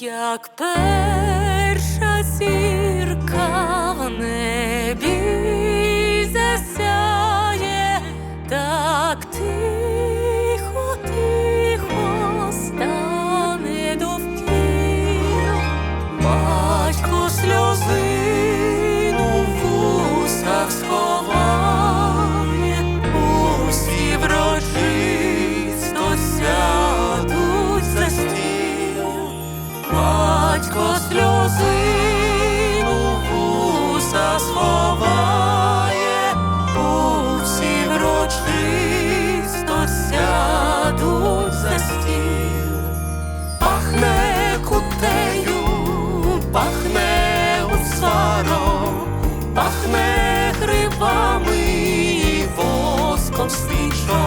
як перша сіль. пахне усваром, пахне грибами і воском свічом.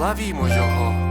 славімо Його.